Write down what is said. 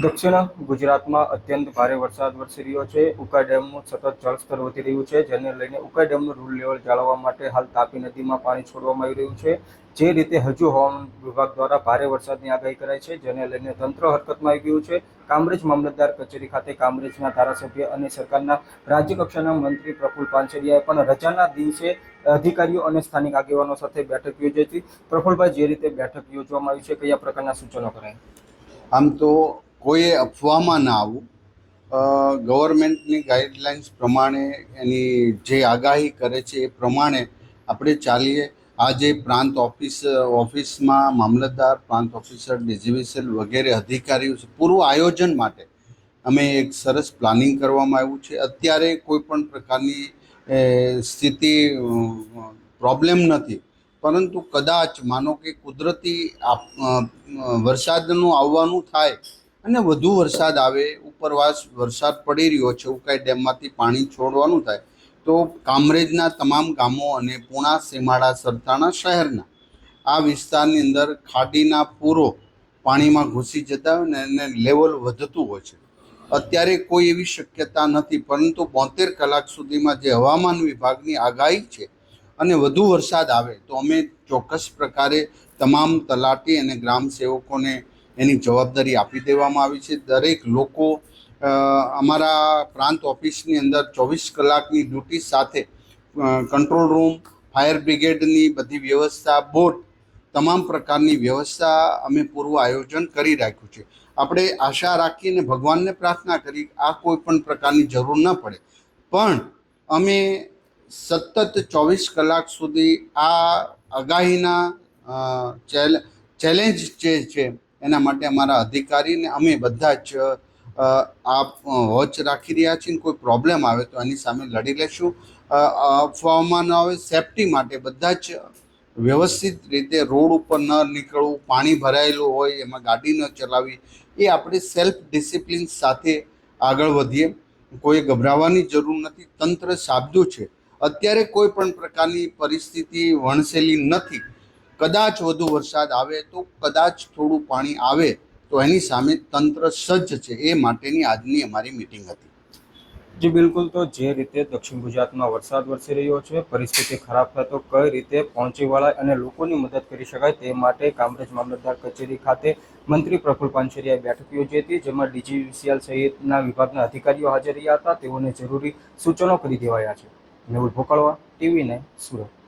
દક્ષિણ ગુજરાતમાં અત્યંત ભારે વરસાદ વરસી રહ્યો છે. ઉકાઈ ડેમનું સતત જળસ્તર વધી રહ્યું છે, જેને લઈને ઉકાઈ ડેમનું રૂલ લેવલ જાળવવા માટે હાલ તાપી નદીમાં પાણી છોડવામાં આવી રહ્યું છે. જે રીતે હજુ હવામાન વિભાગ દ્વારા ભારે વરસાદની આગાહી કરાઈ છે, જેને લઈને તંત્ર હરકતમાં આવી ગયું છે. કામરેજ મામલતદાર કચેરી ખાતે કામરેજના ધારાસભ્ય અને સરકારના રાજ્ય કક્ષાના મંત્રી પ્રફુલ પાનસેરિયાએ પણ રજાના દિવસે અધિકારીઓ અને સ્થાનિક આગેવાનો સાથે બેઠક યોજી હતી. પ્રફુલભાઈ, જે રીતે બેઠક યોજવામાં આવી છે, કયા પ્રકારના સૂચનો કરાય? આમ તો કોઈએ અફવામાં ના આવવું. ગવર્મેન્ટની ગાઈડલાઇન્સ પ્રમાણે એની જે આગાહી કરે છે એ પ્રમાણે આપણે ચાલીએ. આજે પ્રાંત ઓફિસ, ઓફિસમાં મામલતદાર, પ્રાંત ઓફિસર ડીજીવીસીએલ વગેરે અધિકારીઓ છે, પૂર્વ આયોજન માટે અમે એક સરસ પ્લાનિંગ કરવામાં આવ્યું છે. અત્યારે કોઈ પણ પ્રકારની સ્થિતિ પ્રોબ્લેમ નથી. પરંતુ કદાચ માનો કે કુદરતી વરસાદનું આવવાનું થાય અને વધુ વરસાદ આવે, ઉપરવાસ વરસાદ પડી રહ્યો છે ઉકાઈ ડેમમાંથી પાણી છોડવાનું થાય, તો કામરેજના તમામ ગામો અને પૂણા, સીમાડા, સરથાણા શહેરના આ વિસ્તારની અંદર ખાડીના પૂરો પાણીમાં ઘૂસી જતા હોય ને એને લેવલ વધતું હોય છે. અત્યારે કોઈ એવી શક્યતા નથી, પરંતુ બોતેર કલાક સુધીમાં જે હવામાન વિભાગની આગાહી છે અને વધુ વરસાદ આવે, તો અમે ચોક્કસ પ્રકારે તમામ તલાટી અને ગ્રામ સેવકોને એની જવાબદારી આપી દેવામાં આવી છે. દરેક લોકો અમારા પ્રાંત ઓફિસની અંદર ચોવીસ કલાકની ડ્યુટી સાથે કંટ્રોલ રૂમ, ફાયર બ્રિગેડની બધી વ્યવસ્થા, બોટ, તમામ પ્રકારની વ્યવસ્થા અમે પૂર્વ આયોજન કરી રાખ્યું છે. આપણે આશા રાખીને ભગવાનને પ્રાર્થના કરી, આ કોઈ પણ પ્રકારની જરૂર ન પડે. પણ અમે સતત ચોવીસ કલાક સુધી આ આગાહીના ચેલેન્જ જે છે એના માટે અમારા અધિકારીને અમે બધા જ આપ વોચ રાખી રહ્યા છીએ કોઈ પ્રોબ્લેમ આવે તો એની સામે લડી લેશું. અફવામાં ન આવે, સેફટી માટે બધા જ વ્યવસ્થિત રીતે રોડ ઉપર ન નીકળવું, પાણી ભરાયેલું હોય, એમાં ગાડી ન ચલાવવી, એ આપણે સેલ્ફ ડિસિપ્લિન સાથે આગળ વધીએ. કોઈ ગભરાવાની જરૂર નથી, તંત્ર સાબદું છે. અત્યારે કોઈ પણ પ્રકારની પરિસ્થિતિ વણસેલી નથી. કદાચ વધુ વરસાદ આવે તો કદાચ થોડું પાણી આવે તો એની સામે તંત્ર સજ્જ છે. એ માટેની આજની અમારી મિટિંગ હતી. જી, બિલકુલ તો જે રીતે દક્ષિણ ગુજરાતમાં વરસાદ વરસી રહ્યો છે, પરિસ્થિતિ ખરાબ થાય તો કઈ રીતે પહોંચી વળાય અને લોકોની મદદ કરી શકાય તે માટે કામરેજ મામલતદાર કચેરી ખાતે મંત્રી પ્રફુલ પાનસેરિયાએ બેઠક યોજી હતી, જેમાં ડીજીવીસીએલ સહિતના વિભાગના અધિકારીઓ હાજર રહ્યા હતા. તેઓને જરૂરી સૂચનો કરી દેવાયા છે. મેહુલ ભોકળવા, ટીવી ને સુરત.